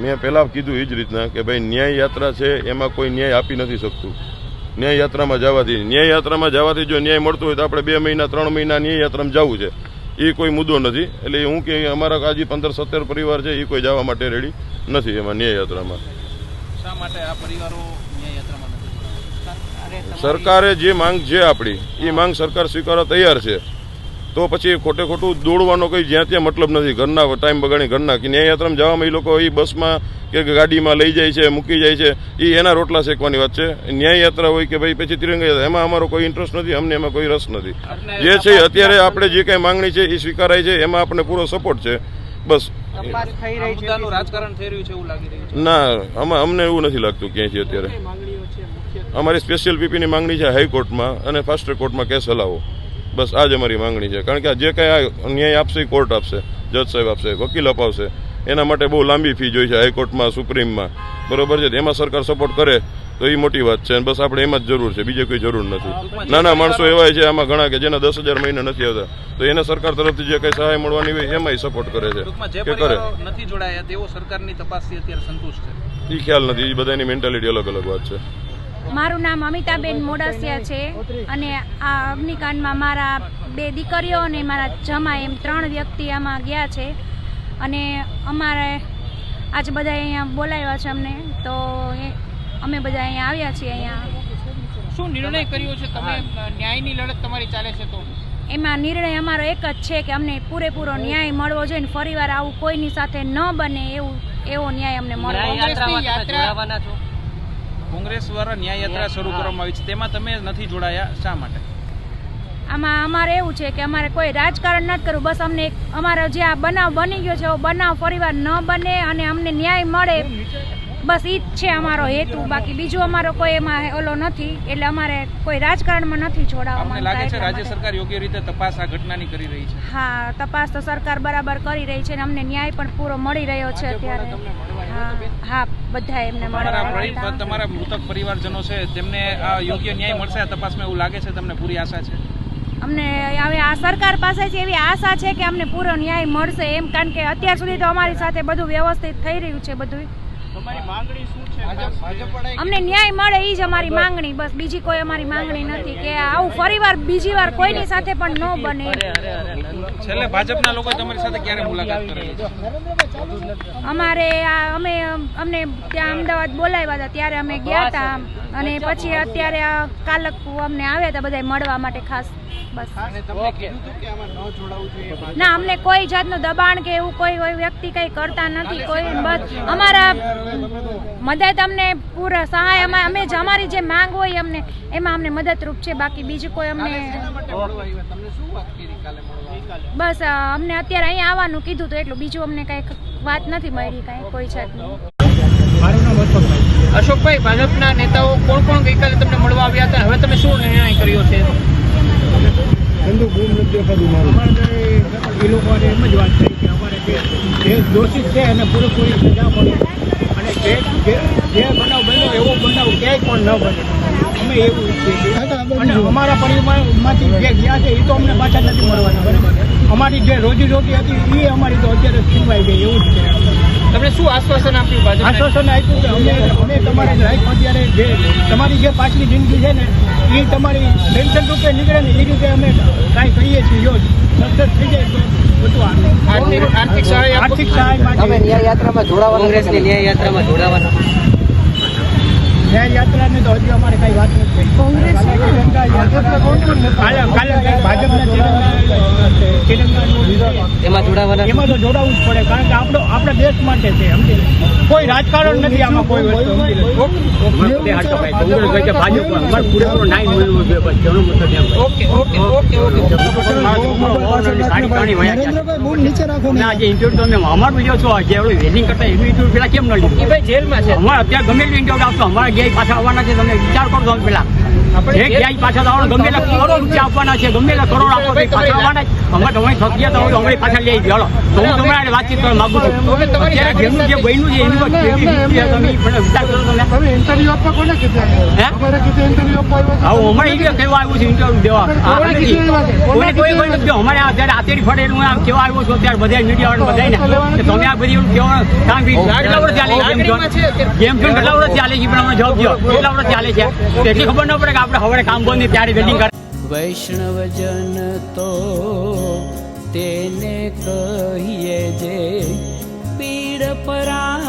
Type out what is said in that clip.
મેં પહેલાં કીધું એ જ રીતના કે ભાઈ ન્યાય યાત્રા છે એમાં કોઈ ન્યાય આપી નથી શકતું. ન્યાય યાત્રામાં જવાથી ન્યાય યાત્રામાં જવાથી જો ન્યાય મળતો હોય તો આપણે બે મહિના ત્રણ મહિના ન્યાય યાત્રામાં જવું છે. એ કોઈ મુદ્દો નથી. એટલે હું કે અમારા આજે પંદર સત્તર પરિવાર છે એ કોઈ જવા માટે રેડી નથી એમાં ન્યાય યાત્રામાં. શા માટે આ પરિવારો ન્યાય યાત્રામાં નથી સરકારે જે માંગ છે આપણી એ માંગ સરકાર સ્વીકારવા તૈયાર છે. તો પછી ખોટે ખોટું દોડવાનો કોઈ જ્યાં ત્યાં મતલબ નથી. ઘરના ટાઈમ બગાડી ઘરના કે ન્યાયયાત્રામાં જવામાં એ લોકો એ બસમાં કે ગાડીમાં લઈ જાય છે મૂકી જાય છે એ એના રોટલા શેકવાની વાત છે. ન્યાયયાત્રા હોય કે ભાઈ પછી તિરંગા યાત્રા એમાં અમારો કોઈ ઇન્ટરેસ્ટ નથી અમને એમાં કોઈ રસ નથી. જે છે અત્યારે આપણે જે કાંઈ માંગણી છે એ સ્વીકારાય છે એમાં આપણને પૂરો સપોર્ટ છે. બસ. રાજકારણ થઈ છે એવું લાગી રહ્યું છે. ના આમાં અમને એવું નથી લાગતું ક્યાંયથી અત્યારે. અમારી સ્પેશિયલ પીપીની માંગણી છે હાઈકોર્ટમાં અને ફાસ્ટ કોર્ટમાં કેસ હલાવો. બસ આ જ અમારી માંગણી છે. કારણ કે આ જે કાંઈ આ ન્યાય આપશે કોર્ટ આપશે જજ સાહેબ આપશે વકીલ અપાવશે. એના માટે બહુ લાંબી ફી જોઈ છે હાઈકોર્ટમાં સુપ્રીમમાં. બરોબર છે? એમાં સરકાર સપોર્ટ કરે તો એ મોટી વાત છે અને બસ આપણે એમાં જ જરૂર છે. બીજે કોઈ જરૂર નથી. નાના માણસો એવા છે આમાં ઘણા કે જેના દસ હજાર મહિને નથી આવતા. તો એને સરકાર તરફથી જે કંઈ સહાય મળવાની હોય એમાંય સપોર્ટ કરે છે. કે કરે? નથી જોડાયા તેઓ સરકારની તપાસથી અત્યારે સંતુષ્ટ છે. એ ખ્યાલ નથી. એ બધાની મેન્ટાલિટી અલગ અલગ વાત છે. મારું નામ અમિતાબેન મોડાસિયા છે અને આ અગ્નિકાંડમાં મારા બે દીકરીઓ અને મારા જમા એમ ત્રણ વ્યક્તિ આમાં ગયા છે. અને અમારે આજે બધા અહીંયા બોલાવ્યા છે અમને. તો એ અમે બધા અહીંયા આવ્યા છીએ અહીંયા. શું નિર્ણય કર્યો છે? તમે ન્યાયની લડત તમારી ચાલે છે તો? એમાં નિર્ણય અમારો એક જ છે કે અમને પૂરેપૂરો ન્યાય મળવો જોઈએ ને ફરીવાર આવું કોઈની સાથે ન બને એવું એવો ન્યાય અમને મળવો યાત્રા કોંગ્રેસ દ્વારા ન્યાય યાત્રા શરૂ કરવામાં આવી છે. તેમાં તમે નથી જોડાયા શા માટે? આમાં અમારે એવું છે કે અમારે કોઈ રાજકારણ નથી કરવું. બસ અમને અમારો જે આ બનાવ બની ગયો છે એવો બનાવ પરિવાર ન બને અને અમને ન્યાય મળે. બસ ઈ જ છે અમારો હેતુ. બાકી બીજો અમારો કોઈ એમાં ઓલો નથી. એટલે અમારે કોઈ રાજકારણમાં નથી જોડાવા અમને લાગે છે રાજ્ય સરકાર યોગ્ય રીતે તપાસ આ ઘટનાની કરી રહી છે? હા તપાસ તો સરકાર બરાબર કરી રહી છે અને અમને ન્યાય પણ પૂરો મળી રહ્યો છે અત્યારે. હા બધા એમને મળવા તમારા મૃતક પરિવારજનો છે તેમને આ યોગ્ય ન્યાય મળશે આ તપાસમાં એવું લાગે છે તમને પૂરી આશા છે? અમને હવે આ સરકાર પાસેથી એવી આશા છે કે અમને પૂરો ન્યાય મળશે એમ કારણ કે અત્યાર સુધી તો અમારી સાથે બધું વ્યવસ્થિત થઈ રહ્યું છે બધું અમને ન્યાય મળે એ જ અમારી માંગણી બસ. બીજી કોઈ અમારી માંગણી નથી કે આવું ફરીવાર બીજી વાર કોઈની સાથે પણ ન બને. છેલ્લે ભાજપના લોકો તમારી સાથે ક્યારે મુલાકાત કરેલી અમારે આ અમે અમને ત્યાં અમદાવાદ બોલાવ્યા હતા ત્યારે અમે ગયા હતા. અને પછી અત્યારે આ કાલક અમને આવ્યા હતા બધા મળવા માટે ખાસ બસ. ના અમને કોઈ જાતનું દબાણ કે એવું કોઈ કોઈ વ્યક્તિ કઈ કરતા નથી કોઈ બસ. અમારા મદદ અમને પૂરા સહાય અમે અમે જ અમારી જે માંગ હોય અમને એમાં અમને મદદરૂપ છે. બાકી બીજું કોઈ અમને બસ અમને અત્યારે અહીં આવવાનું કીધું તો એટલું. બીજું અમને કઈ વાત નથી મળી કઈ કોઈ જાતની. અશોકભાઈ. અશોકભાઈ ભાજપના નેતાઓ કોણ કોણ ગઈકાલે તમને મળવા આવ્યા હતા? હવે તમે શું નિર્ણય કર્યો છે? ઠંડુ બૂમ નથી દેખાતું મારું એ લોકોને એમ જ વાત થઈ કે અમારે જે દોષિત છે એને પૂરેપૂરી સજા મળે. જે બનાવ બન્યો એવો બનાવ ક્યાંય પણ ન બને. અમે એવું અને અમારા પરિવારમાંથી જે ગયા છે એ તો અમને પાછા નથી મળવાના બરાબર? અમારી જે રોજી રોટી હતી એ અમારી તો અત્યારે છીનવાઈ ગઈ એવું જ છે. તમને શું આશ્વાસન આપ્યું ભાજપ આશ્વાસન આપ્યું કે અમે અમે તમારી લાઈફ અત્યારે જે તમારી જે પાછલી જિંદગી છે ને એ તમારી પેન્શન રૂપે નીકળે ને એ રીતે અમે કાંઈ કહીએ છીએ જો. સક્સેસ થઈ જાય તો આર્થિક આર્થિક સહાય આર્થિક સહાય માટે ન્યાય યાત્રામાં જોડાવાનું કોંગ્રેસની ન્યાય યાત્રામાં જોડાવાના. ન્યાય યાત્રાની તો હજી અમારે કાંઈ વાત નથી. કાલે કાલે ભાજપના તિરંગાનું એમાં જોડાવાના એમાં તો જોડાવું જ પડે કારણ કે આપણો આપણા દેશ માટે છે સમજી કોઈ રાજકારણ નથી આમાં કોઈ વસ્તુ સમજી લો. ઓકે. Okay okay okay. એ ભાઈ જેલમાં છે. અમારે અત્યારે ગમે એટલું ઇન્ટરવ્યુ આપતો અમારે ક્યાંય પાછા આવવાના છે તમે વિચાર કરો તમે પેલા. જે ક્યાંય પાછા આવવાના ગમે એટલા કરોડો રૂપિયા આપવાના છે ગમે એટલા કરોડ આપો પાછા આવવાના જ. ગયા પાછા લઈ ગયો. તો હું તમારા વાતચીત કરવા માંગુ છું. અત્યારે ઘેરનું જે બન્યું છે એની કેવી વિચાર કરો તમે. તમે ઇન્ટરવ્યુ આપવા કોને કીધા? હે? ઇન્ટરવ્યુ આપવા આવ્યા હમણાં એ કહેવા આવ્યું છે ઇન્ટરવ્યુ દેવા? કોઈ કોઈ કોઈ નથી અમારે અત્યારે આતેડી ફળે હું આમ કેવા આવ્યો છું ત્યારે બધા મીડિયા વાળા બધાને કે તમે આ બધી એવું કહેવાનું કારણ કે કેટલા વર્ષ ચાલે છે. ગેમ ઝોન ગેમ ઝોન કેટલા વર્ષ ચાલે છે પણ અમને જવાબ દો કેટલા વર્ષ ચાલે છે. એટલી ખબર ન પડે કે આપણે હવે કામ બંધ ને ત્યારે વેડિંગ કરે વૈષ્ણવજન તો તેને કહીએ જે પીડ પરાઈ